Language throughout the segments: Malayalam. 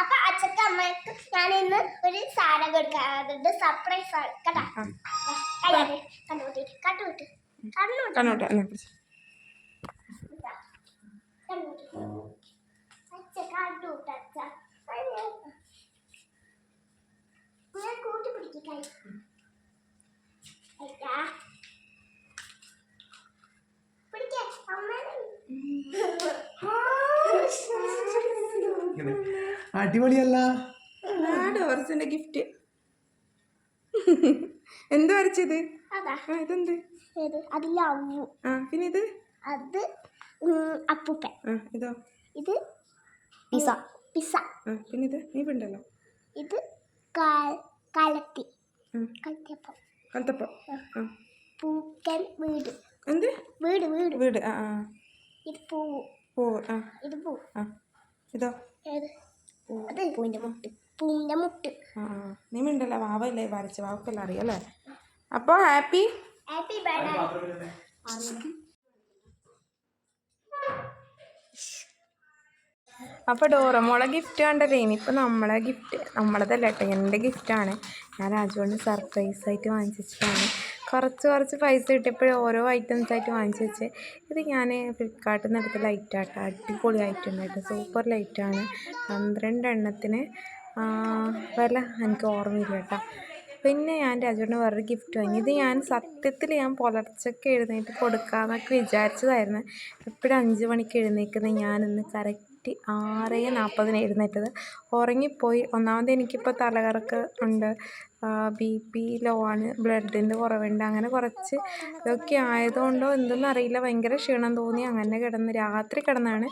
അപ്പൊ അച്ഛക്ക് അമ്മയ്ക്ക് ഞാൻ ഇന്ന് ഒരു സാധനം കൊടുക്കാറുണ്ട് സർപ്രൈസ് ആണ്. കേട്ടാ കണ്ടുകൂട്ടി കണ്ടുകൂട്ടി കണ്ണോട്ടെ എന്നാ പിടിച്ച്. കണ്ടുകൂട്ടി അച്ഛ കണ്ടുകൂട്ട അച്ഛ ഞാൻ കൂട്ടി പിടിക്കായി അച്ഛാ പിടിക്കേ അമ്മേനെ ഇങ്ങനെ. അടിപൊളിയല്ല. ആ ഡോർസിന്റെ ഗിഫ്റ്റ് എന്ത് വരച്ചത്? ഇതെന്ത്? ആ പിന്നെ ഇത്? അത് അപ്പൂപ്പൻ. ആ ഇതോ? ഇത് പിസ പിസ ആ പിന്നെ ഇത്? നീ പിണ്ടല്ലോ ഇത് കലത്തി. ആ. കലത്തിയപ്പം. കലത്തപ്പം ആ. പൂക്കൻ വീട്. എന്ത്? വീട് വീട്. വീട് ആ ആ. ഇത് പൂവ്. പോ ആ. ഇത് പൂ ആ. ഇതോ? പൂവിന്റെ മുട്ട് പൂവിന്റെ മുട്ട് ആ നീ മിണ്ടല്ല? വാവല്ലേ വരച്ച? വാവക്കെല്ലാം അറിയാം അപ്പൊ അപ്പോൾ ഹാപ്പി ഹാപ്പി അപ്പോൾ ഡോറമോളെ ഗിഫ്റ്റ് കണ്ടല്ലേ ഇനിയിപ്പോൾ നമ്മളെ ഗിഫ്റ്റ് നമ്മളതല്ല കേട്ടോ. എന്റെ ഗിഫ്റ്റാണ് ഞാൻ രാജുവിന് സർപ്രൈസ് ആയിട്ട് വാങ്ങിച്ച് വെച്ചതാണ് കുറച്ച് കുറച്ച് പൈസ കിട്ടിയപ്പോഴും ഓരോ ഐറ്റംസ് ആയിട്ട് വാങ്ങിച്ച് വെച്ച്. ഇത് ഞാൻ ഫ്ലിപ്കാർട്ടിൽ നിന്ന് എടുത്ത ലൈറ്റാട്ടോ അടിപൊളി ഐറ്റം കേട്ടോ. സൂപ്പർ ലൈറ്റാണ് പന്ത്രണ്ട് എണ്ണത്തിന് വില എനിക്ക് ഓർമ്മയില്ല കേട്ടോ. പിന്നെ ഞാൻ രാജുവിന് വേറൊരു ഗിഫ്റ്റ് വാങ്ങി. ഇത് ഞാൻ സത്യത്തിൽ ഞാൻ പുലർച്ചയ്ക്ക് എഴുന്നേറ്റ് കൊടുക്കാമെന്നൊക്കെ വിചാരിച്ചതായിരുന്നു. എപ്പോഴും അഞ്ച് മണിക്ക് എഴുന്നേൽക്കുന്നത് ഞാനിന്ന് കറക്റ്റ് ആറ് നാൽപ്പതിന് എഴുന്നേറ്റത്. ഉറങ്ങിപ്പോയി. ഒന്നാമത് എനിക്കിപ്പോൾ തലകറക്ക് ഉണ്ട്. ബി പി ലോ ആണ്. ബ്ലഡിന്റെ കുറവുണ്ട്. അങ്ങനെ കുറച്ച് ഇതൊക്കെ ആയതുകൊണ്ടോ എന്തെന്ന് അറിയില്ല. ഭയങ്കര ക്ഷീണം തോന്നി. അങ്ങനെ കിടന്ന് രാത്രി കിടന്നാണ്.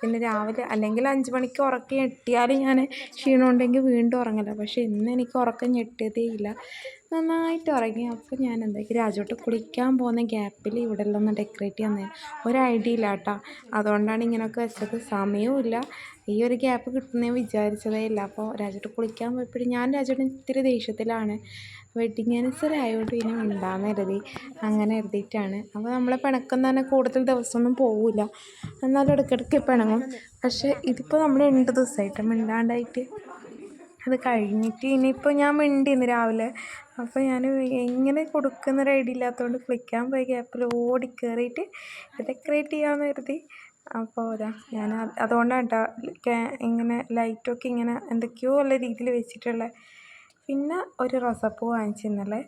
പിന്നെ രാവിലെ അല്ലെങ്കിൽ അഞ്ച് മണിക്ക് ഉറക്കം ഞെട്ടിയാലും ഞാൻ ക്ഷീണം ഉണ്ടെങ്കിൽ വീണ്ടും ഉറങ്ങില്ല പക്ഷേ ഇന്ന് എനിക്ക് ഉറക്കം ഞെട്ടിയതേ ഇല്ല. നന്നായിട്ട് ഉറങ്ങി. അപ്പോൾ ഞാൻ എന്താക്കി രാജോട്ട് കുളിക്കാൻ പോകുന്ന ഗ്യാപ്പിൽ ഇവിടെ എല്ലാം ഒന്ന് ഡെക്കറേറ്റ് ചെയ്യാൻ ഒരു ഐഡിയ ഇല്ല കേട്ടോ. അതുകൊണ്ടാണ് ഇങ്ങനെയൊക്കെ വെച്ചത്. സമയവും ഇല്ല. ഈ ഒരു ഗ്യാപ്പ് കിട്ടുന്നേ വിചാരിച്ചതേ ഇല്ല. അപ്പോൾ രാജോട്ട് കുളിക്കാൻ പോയപ്പോഴും ഞാൻ രാജോട്ട് ഇത്തിരി ദേഷ്യത്തിലാണ്. വെഡിങ് ആനിവേഴ്സറി ആയതുകൊണ്ട് ഇനി ഉണ്ടാകുന്ന കരുതി. അങ്ങനെ കരുതിയിട്ടാണ്. അപ്പോൾ നമ്മളെ പിണക്കം തന്നെ കൂടുതൽ ദിവസമൊന്നും പോവില്ല എന്നാലും ഇടയ്ക്കിടയ്ക്ക് പിണങ്ങും. പക്ഷേ ഇതിപ്പോൾ നമ്മൾ രണ്ട് ദിവസമായിട്ട് മിണ്ടാണ്ടായിട്ട് അത് കഴിഞ്ഞിട്ട് ഇനിയിപ്പോൾ ഞാൻ മിണ്ടി ഇന്ന് രാവിലെ. അപ്പോൾ ഞാൻ എങ്ങനെ കൊടുക്കുന്ന ഒരു ഐഡിയ ഇല്ലാത്തതുകൊണ്ട് ക്ലിക്കാൻ പോയി. ഗ്യാപ്പിൽ ഓടി കയറിയിട്ട് ഡെക്കറേറ്റ് ചെയ്യാമെന്ന് കരുതി. അപ്പോൾ അതാ ഞാൻ അത് അതുകൊണ്ടാണ് കേട്ടോ ഇങ്ങനെ ലൈറ്റൊക്കെ ഇങ്ങനെ എന്തൊക്കെയോ ഉള്ള രീതിയിൽ വെച്ചിട്ടുള്ളത് പിന്നെ ഒരു റോസാപ്പൂ വാങ്ങിച്ചിരുന്നല്ലേ.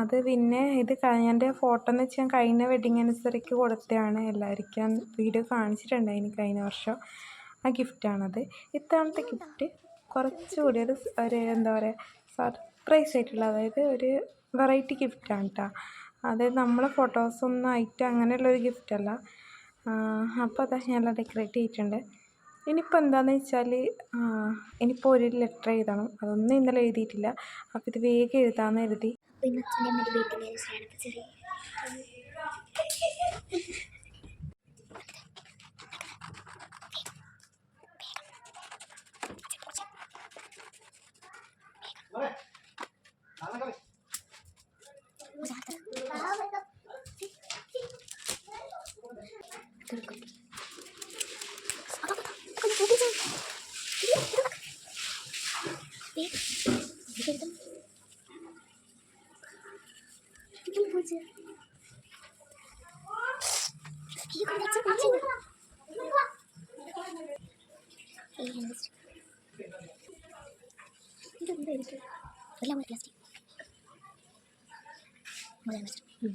അത് പിന്നെ ഇത് എന്റെ ഫോട്ടോ എന്ന് വെച്ചാൽ കഴിഞ്ഞ വെഡിങ് അനുസരിച്ച് കൊടുത്തതാണ്. എല്ലാവർക്കും വീഡിയോ കാണിച്ചിട്ടുണ്ടായിരുന്നു കഴിഞ്ഞ വർഷം. ആ ഗിഫ്റ്റാണത് ഇത്തവണത്തെ ഗിഫ്റ്റ് കുറച്ചുകൂടി ഒരു ഒരു എന്താ പറയുക സർപ്രൈസ് ആയിട്ടുള്ള അതായത് ഒരു വെറൈറ്റി ഗിഫ്റ്റാണ് കേട്ടോ അതായത് നമ്മളെ ഫോട്ടോസൊന്നും ആയിട്ട് അങ്ങനെയുള്ളൊരു ഗിഫ്റ്റല്ല അപ്പോൾ അതാ ഞാൻ ഡെക്കറേറ്റ് ചെയ്തിട്ടുണ്ട്. ഇനിയിപ്പോൾ എന്താണെന്ന് വെച്ചാൽ ഇനിയിപ്പോൾ ഒരു ലെറ്റർ എഴുതണം. അതൊന്നും ഇന്നലെ എഴുതിയിട്ടില്ല. അപ്പോൾ ഇത് വേഗം എഴുതാമെന്ന് എഴുതി দেখতে একদম একদম বুঝে কীরকম দেখছে পাচ্ছি না এই হ্যান্ডেজ এটা বুঝে গেছে বললাম হুম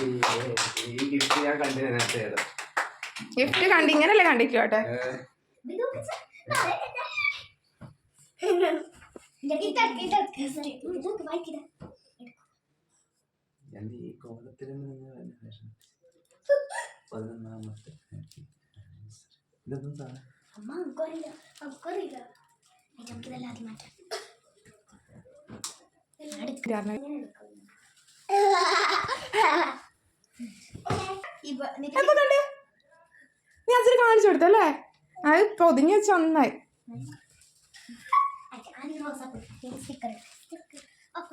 ഈ gift ഞാൻ കണ്ടു. ഗിഫ്റ്റ് ഇങ്ങനല്ലേ കണ്ടിക്കോട്ടെ പതിനൊന്നാമത്തെ ഇതൊന്നും സാധനം അമ്മ നമുക്കിതെല്ലാം മാറ്റാം. കണ്ടേ നീ അച്ഛന് കാണിച്ചു കൊടുത്തല്ലേ അത് പൊതിഞ്ഞു വെച്ച നന്നായി.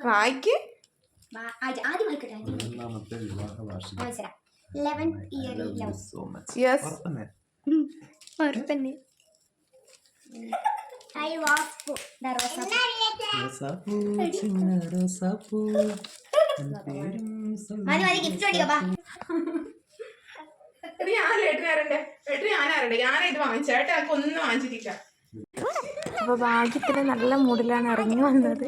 വായിക്ക്. റോസാപ്പൂ ചിന്ന റോസാപ്പൂ എന്റെ മതി മതി ഗിഫ്റ്റ് മേടിക്കാം ഞാൻ ഏട്ടനാരണ്ടേ ഏട്ടൻ ഞാനാരണ്ടേ. ഞാനാ ഇത് വാങ്ങിച്ച. ഏട്ടൻ എനിക്ക് ഒന്നും വാങ്ങിച്ചിട്ടില്ല. അപ്പോൾ ഭാഗ്യത്തിന് നല്ല മൂഡിലാണ് ഇറങ്ങി വന്നത്.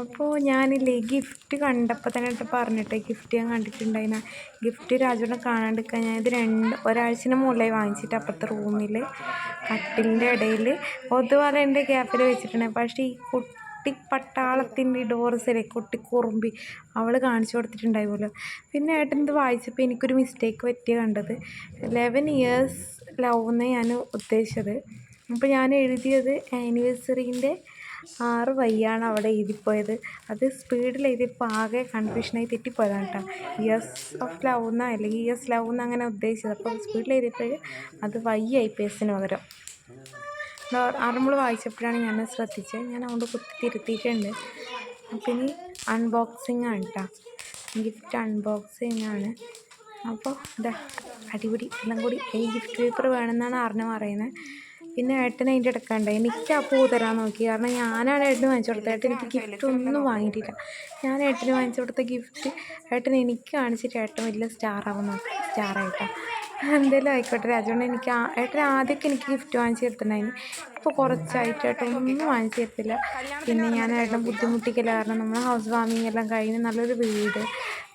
അപ്പോൾ ഞാനില്ലേ ഗിഫ്റ്റ് കണ്ടപ്പോൾ തന്നെ പറഞ്ഞിട്ടേ ഗിഫ്റ്റ് ഞാൻ കണ്ടിട്ടുണ്ടായിന. ഗിഫ്റ്റ് രാജുവിനെ കാണാണ്ടിരിക്കാൻ ഞാൻ ഇത് രണ്ട് ഒരാഴ്ചന് മുകളിലായി വാങ്ങിച്ചിട്ട് അപ്പുറത്തെ റൂമിൽ കട്ടിലിന്റെ ഇടയിൽ ഒതുപോലെ എന്റെ ഗ്യാപ്പിൽ വെച്ചിട്ടുണ്ടായി പക്ഷേ ഈ കുട്ടി പട്ടാളത്തിന്റെ ഡോർസിലെ കുട്ടി കുറുമ്പി അവൾ കാണിച്ചു കൊടുത്തിട്ടുണ്ടാവുമല്ലോ പിന്നെ ഏട്ടൻ ഇത് വായിച്ചപ്പോൾ എനിക്കൊരു മിസ്റ്റേക്ക് പറ്റിയ കണ്ടത്. ലെവൻ ഇയേഴ്സ് ലവ് എന്ന് ഞാൻ ഉദ്ദേശിച്ചത്. അപ്പോൾ ഞാൻ എഴുതിയത് ആനിവേഴ്സറീന്റെ ആറ് വയ്യാണ് അവിടെ എഴുതിപ്പോയത്. അത് സ്പീഡിൽ എഴുതിയപ്പോൾ ആകെ കൺഫ്യൂഷനായി തെറ്റിപ്പോയതാണ് കേട്ടോ. ഇയേഴ്സ് ഓഫ് ലവ് എന്ന അല്ലെങ്കിൽ ഇയേഴ്സ് ലവ് എന്ന് അങ്ങനെ ഉദ്ദേശിച്ചത്. അപ്പോൾ സ്പീഡിൽ എഴുതിയപ്പോൾ അത് വയ്യായി പേഴ്സിന് പകരം ആറുമ്പോൾ വായിച്ചപ്പോഴാണ് ഞാൻ ശ്രദ്ധിച്ചത്. ഞാൻ അതുകൊണ്ട് കുത്തി തിരുത്തിയിട്ടുണ്ട്. അപ്പം ഇനി അൺബോക്സിങ് ആണ് കേട്ടോ ഗിഫ്റ്റ് അൺബോക്സിങ് ആണ്. അപ്പോൾ ഇതാ അടിപൊളി. എല്ലാം കൂടി ഈ ഗിഫ്റ്റ് പേപ്പർ വേണമെന്നാണ് ആറിന് പറയുന്നത്. പിന്നെ ഏട്ടൻ അതിന്റെ എടുക്കണ്ട എനിക്ക് ആ പൂ തരാൻ നോക്കി. കാരണം ഞാനാണ് ഏട്ടന് വാങ്ങിച്ചു കൊടുത്തത്. ഏട്ടൻ എനിക്ക് ഗിഫ്റ്റ് ഒന്നും വാങ്ങിയിട്ടില്ല. ഞാൻ ഏട്ടന് വാങ്ങിച്ചു കൊടുത്ത ഗിഫ്റ്റ് ഏട്ടൻ എനിക്ക് കാണിച്ചിട്ട് ഏട്ടൻ വലിയ സ്റ്റാർ ആവാൻ നോക്കി സ്റ്റാറായിട്ടാണ് എന്തെങ്കിലും ആയിക്കോട്ടെ രാജുകൊണ്ട് എനിക്ക് ഏട്ടൻ ആദ്യമൊക്കെ എനിക്ക് ഗിഫ്റ്റ് വാങ്ങിച്ചു തരുന്നുണ്ടായിരുന്നു. ഇപ്പോൾ കുറച്ചായിട്ട് ഏട്ടൻ ഒന്നും വാങ്ങിച്ചു തരത്തില്ല. പിന്നെ ഞാൻ ഏട്ടൻ ബുദ്ധിമുട്ടിക്കില്ല കാരണം നമ്മൾ ഹൗസ് വാമിങ് എല്ലാം കഴിഞ്ഞ് നല്ലൊരു വീട്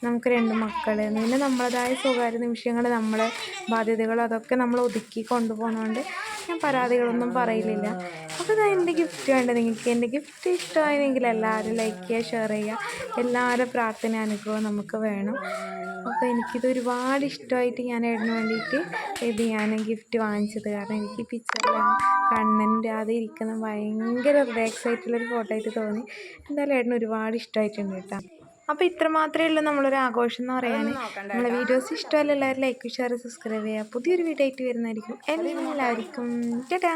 നമുക്ക് രണ്ട് മക്കൾ പിന്നെ നമ്മളതായ സ്വകാര്യ നിമിഷങ്ങൾ നമ്മളെ ബാധ്യതകൾ അതൊക്കെ നമ്മൾ ഒതുക്കി കൊണ്ടുപോകുന്നതുകൊണ്ട് ഞാൻ പരാതികളൊന്നും പറയില്ല അപ്പോൾ ഇതാ എന്റെ ഗിഫ്റ്റ് വേണ്ടത് നിങ്ങൾക്ക് എന്റെ ഗിഫ്റ്റ് ഇഷ്ടമായെങ്കിൽ എല്ലാവരും ലൈക്ക് ചെയ്യുക ഷെയർ ചെയ്യുക. എല്ലാവരും പ്രാർത്ഥന അനുഗ്രഹവും നമുക്ക് വേണം. അപ്പോൾ എനിക്കിത് ഒരുപാട് ഇഷ്ടമായിട്ട് ഞാൻ ഏട്ടന് വേണ്ടിയിട്ട് ഇത് ഞാൻ ഗിഫ്റ്റ് വാങ്ങിച്ചത്. കാരണം എനിക്ക് പിക്ചറിലാണ് പിക്ചറിൽ കണ്ണന്റെ അത് ഇരിക്കുന്ന ഭയങ്കര റിലാക്സ് ആയിട്ടുള്ളൊരു ഫോട്ടോ ആയിട്ട് തോന്നി. എന്തായാലും ഏട്ടന് ഒരുപാട് ഇഷ്ടമായിട്ടുണ്ട് കേട്ടോ. അപ്പോൾ ഇത്ര മാത്രമേ ഉള്ളൂ നമ്മളൊരു ആഘോഷം എന്ന് പറയാൻ. നമ്മളെ വീഡിയോസ് ഇഷ്ടമല്ല എല്ലാവരും ലൈക്ക് ഷെയർ സബ്സ്ക്രൈബ് ചെയ്യുക. പുതിയൊരു വീഡിയോ ആയിട്ട് വരുന്നതായിരിക്കും. എല്ലാവർക്കും ടാറ്റാ.